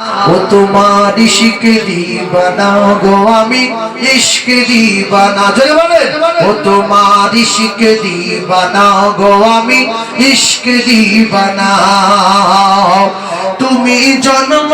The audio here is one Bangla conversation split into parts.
ও তোমার ইশকে দিবানা গো আমি, ইশকে দিবানা জয় বলে ও তোমার ইশকে দিবানা গো আমি, ইশকে দিবানা তুমি জন্ম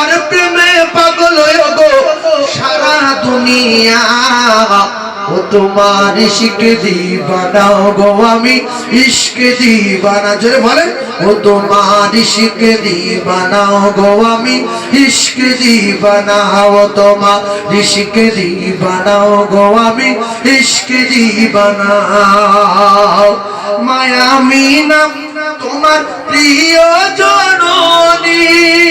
তোমার প্রেমে পাগল গো। সারা দুনিয়া ও তোমার ইশক দিবানা গো। আমি ইশক দিবানা, জোরে বলে ও তোমার ইশক দিবানা গো। আমি ইশক দিবানা, ও তোমার ইশক দিবানা গো। আমি ইশক দিবানা। মায়া মিনা, তোমার প্রিয় জননী।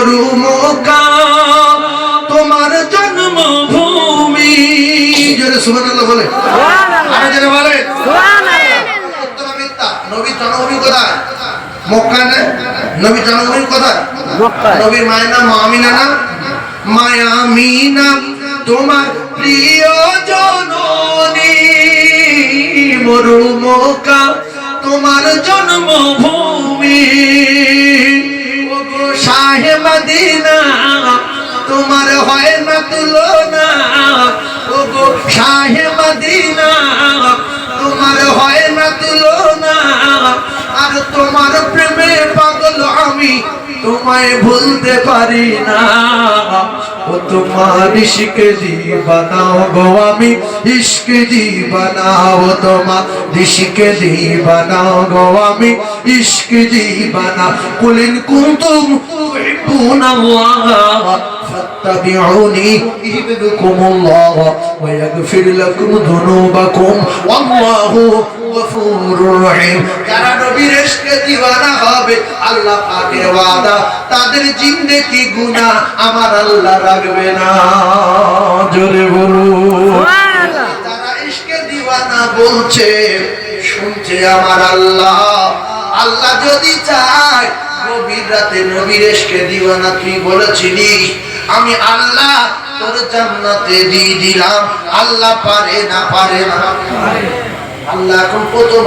মরুমকা তোমার জন্মভূমি। জোরে সুবহানাল্লাহ বলে। আরে জোরে বলে। নবীর জন্মভূমি কোথায়? মক্কা না? নবীর জন্মভূমি কোথায়? নবীর মায়ের নাম মামিনা না? মায়ামিনা তোমার প্রিয় জননী। মরুমকা তোমার জন্মভূমি। তুলনা ওগো শাহে মদিনা, তোমার হয় না তুলনা আর তোমার প্রেমে পাগল আমি তোমায় ভুলতে পারি না। ও তোমার ইশক দিবানাও গো আমি, ইশক দিবানাও তোমার ইশক দিবানাও গো আমি, ইশক দিবানা কুলিন কুনতুম তুহিব্বুনা আল্লাহ فاتبعوني يهدكم الله ويغفر لكم ذنوبكم والله غفور رحيم যারা নবীর ইশকে দিওয়ানা হবে আল্লাহ পাকের ওয়াদা তাদের জিন্দেগি গুনাহ আমার আল্লাহ রাখবে না জোরে বলুন যারা ইশকে দিওয়ানা বলছে শুনছে আমার আল্লাহ আল্লাহ যদি চায় গভীর রাতে নবীর এসকে দিওয়ানা তুই বলেছিলি আমি আল্লাহ তোর জান্নাতে দিয়ে দিলাম। আল্লাহ পারে না পারে না। আল্লাহ এখন প্রথম